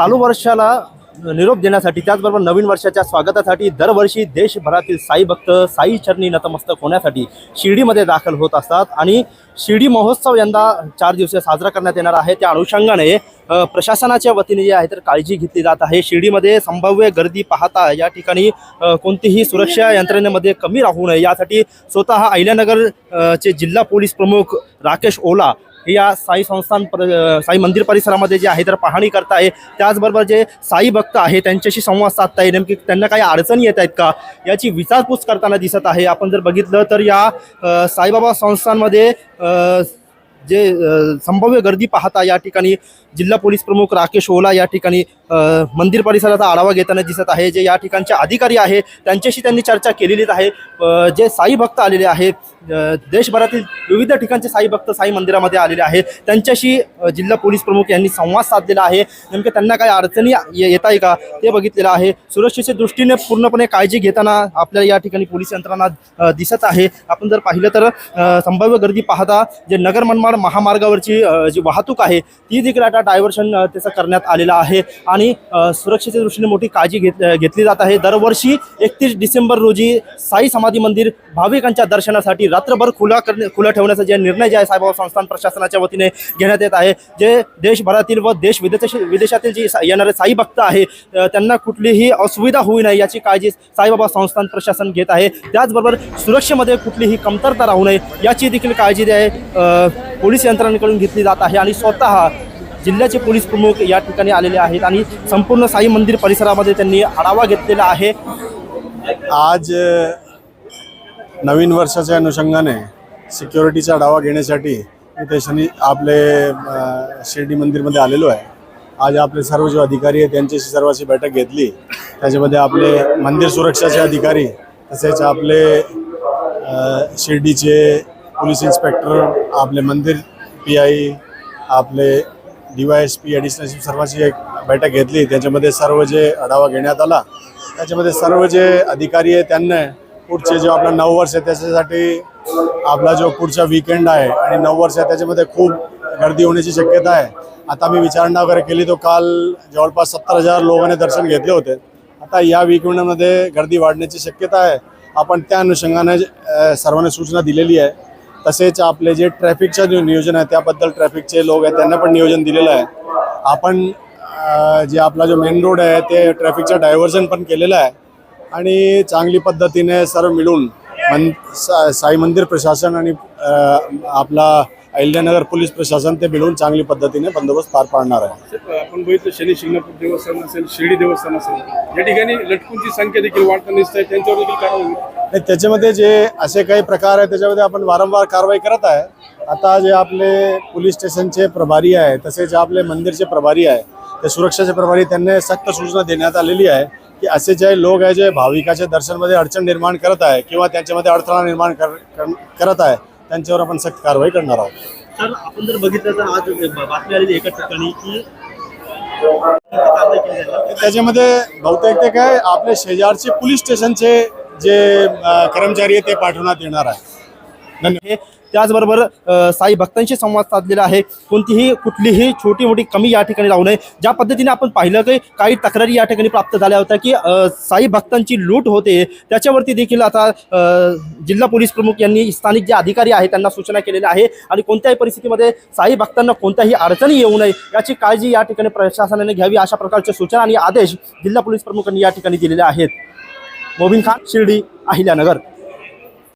चालू वर्षाला निरोप देण्यासाठी त्याचबरोबर नवीन वर्षाच्या स्वागतासाठी दरवर्षी देशभरातील साई भक्त साई चरणी नतमस्तक होण्यासाठी शिर्डीमध्ये दाखल होत असतात. आणि शिर्डी महोत्सव यंदा चार दिवसीय साजरा करण्यात येणार आहे. त्या अनुषंगाने प्रशासनाच्या वतीने जे आहे तर काळजी घेतली जात आहे. शिर्डीमध्ये संभाव्य गर्दी पाहता या ठिकाणी कोणतीही सुरक्षा यंत्रणेमध्ये कमी राहू नये. यासाठी स्वतः अहिल्यानगर चे जिल्हा पोलीस प्रमुख राकेश ओला या साई संस्थान पर साई मंदिर परिसरामध्ये जे आहे तर पाहणी करताय. त्याचबरोबर जे साई भक्त आहे त्यांच्याशी संवाद साधताय. नेमकी त्यांना काही अडचणी येत आहेत का? याची विचारपूस करताना दिसत आहे. आपण जर बघितलं तर या साईबाबा संस्थांमध्ये जे संभाव्य गर्दी पाहता या ठिकाणी जिल्हा पोलीस प्रमुख राकेश ओला या ठिकाणी मंदिर परिसराचा आढावा घेताना दिसत आहे. जे या ठिकाणचे अधिकारी आहे त्यांच्याशी त्यांनी चर्चा केलेलीच आहे. जे साई भक्त आलेले आहेत देशभरातील विविध ठिकाणचे साई भक्त साई मंदिरामध्ये आलेले आहेत. त्यांच्याशी जिल्हा पोलीस प्रमुख यांनी संवाद साधलेला आहे. नेमकं त्यांना काही अडचणी येत आहे का? ते बघितलेलं आहे. सुरक्षेच्या दृष्टीने पूर्णपणे काळजी घेताना आपल्याला या ठिकाणी पोलीस यंत्रणा दिसत आहे. आपण जर पाहिलं तर संभाव्य गर्दी पाहता जे नगर मनमाड महामार्गावरची जी वाहतूक आहे ती देखील आता डायव्हर्शन त्याचं करण्यात आलेलं आहे. आणि सुरक्षेच्या दृष्टीने मोठी काळजी घेत घेतली जात आहे. दरवर्षी एकतीस डिसेंबर रोजी साई समाधी मंदिर भाविकांच्या दर्शनासाठी रात्रभर खुला करणे खुला ठेवण्याचा जे निर्णय जे आहे साईबाबा संस्थान प्रशासनाच्या वतीने घेण्यात येत आहे. जे देशभरातील व देश विदेश विदेशातील जी सा- येणारे साई भक्त आहे त्यांना कुठलीही असुविधा होऊ नये याची काळजी साईबाबा संस्थान प्रशासन घेत आहे. त्याचबरोबर सुरक्षेमध्ये कुठलीही कमतरता राहू नये याची देखील काळजी जे आहे पोलीस यंत्रणेकडून घेतली जात आहे आणि स्वतः जिल्ह्याचे पोलीस प्रमुख या ठिकाणी आलेले आहेत आणि संपूर्ण साई मंदिर परिसरामध्ये त्यांनी आढावा घेतलेला आहे. आज नवीन वर्षाच्या अनुषंगाने सिक्युरिटीचा आढावा घेण्यासाठी इथे शनी आपले शिर्डी मंदिरमध्ये आलेलो आहे. आज आपले सर्व जे अधिकारी आहेत त्यांच्याशी सर्वांची बैठक घेतली. त्याच्यामध्ये आपले मंदिर सुरक्षाचे अधिकारी तसेच आपले शिर्डीचे पोलीस इन्स्पेक्टर आपले मंदिर पी आय आपले D Y S P additional सर्वांची एक बैठक घेतली. त्याच्यामध्ये सर्व जे आढावा घेण्यात आला त्याच्यामध्ये सर्व जे अधिकारी आहे त्यांना पुढचे जो आपला नऊ वर्ष आहे त्याच्यासाठी आपला जो पुढचा विकेंड आहे आणि नऊ वर्ष आहे त्याच्यामध्ये खूप गर्दी होण्याची शक्यता आहे. आता मी विचारणा वगैरे केली तो काल जवळपास सत्तर हजार लोकांनी दर्शन घेतले होते. आता या विकेंडमध्ये गर्दी वाढण्याची शक्यता आहे. आपण त्या अनुषंगाने सर्वांना सूचना दिलेली आहे. तसेच आपले जे ट्रॅफिकचं जे नियोजन आहे त्याबद्दल ट्रॅफिकचे लोक आहेत त्यांना पण नियोजन दिलेलं आहे. आपण जे आपला जो मेन रोड आहे ते ट्रॅफिकचं डायव्हर्जन पण केलेलं आहे. आणि चांगली पद्धतीने सर्व मिळून मन सा साई मंदिर प्रशासन आणि आपला अहिल्यानगर पोलीस प्रशासन ते मिळून चांगली पद्धतीने बंदोबस्त पार पाडणार आहे. आपण बघितलं शनी शिंगणापूर देवस्थान असेल शिर्डी देवस्थान असेल या ठिकाणी लटकूंची संख्या देखील वाढताना दिसत आहे त्यांच्यावर देखील कारवाई नाही त्याच्यामध्ये जे असे काही प्रकार आहेत त्याच्यामध्ये आपण वारंवार कारवाई करत आहे आता जे आपले पोलीस स्टेशनचे प्रभारी आहे तसेच आपले मंदिरचे प्रभारी आहे ते सुरक्षाचे प्रभारी त्यांना सक्त सूचना देण्यात आलेली आहे की असे जे लोक आहे जे भाविकाच्या दर्शनमध्ये अडचण निर्माण करत आहे किंवा त्यांच्यामध्ये अडथळा निर्माण कर कर- करत आहे त्यांच्यावर आपण सक्त कारवाई करणार आहोत तर आपण जर बघितलं तर आज बातमी आलेली एका ठिकाणी की. त्याच्यामध्ये बहुतेक ते काय आपले शेजारचे पोलीस स्टेशनचे जे कर्मचारी आहे ते पाठवण्यात येणार आहे. धन्यवाद. त्याचबरोबर साई भक्तांशी संवाद साधलेला आहे. कोणतीही कुठलीही छोटी मोठी कमी या ठिकाणी राहू नये. ज्या पद्धतीने आपण पाहिलं की काही तक्रारी या ठिकाणी प्राप्त झाल्या होत्या की साई भक्तांची लूट होते त्याच्यावरती देखील आता जिल्हा पोलीस प्रमुख यांनी स्थानिक जे अधिकारी आहेत त्यांना सूचना केलेल्या आहे. आणि कोणत्याही परिस्थितीमध्ये साई भक्तांना कोणत्याही अडचणी येऊ नये याची काळजी या ठिकाणी प्रशासनाने घ्यावी अशा प्रकारच्या सूचना आणि आदेश जिल्हा पोलीस प्रमुखांनी या ठिकाणी दिलेले आहेत. मोबिन खान शिर्डी अहिल्यानगर.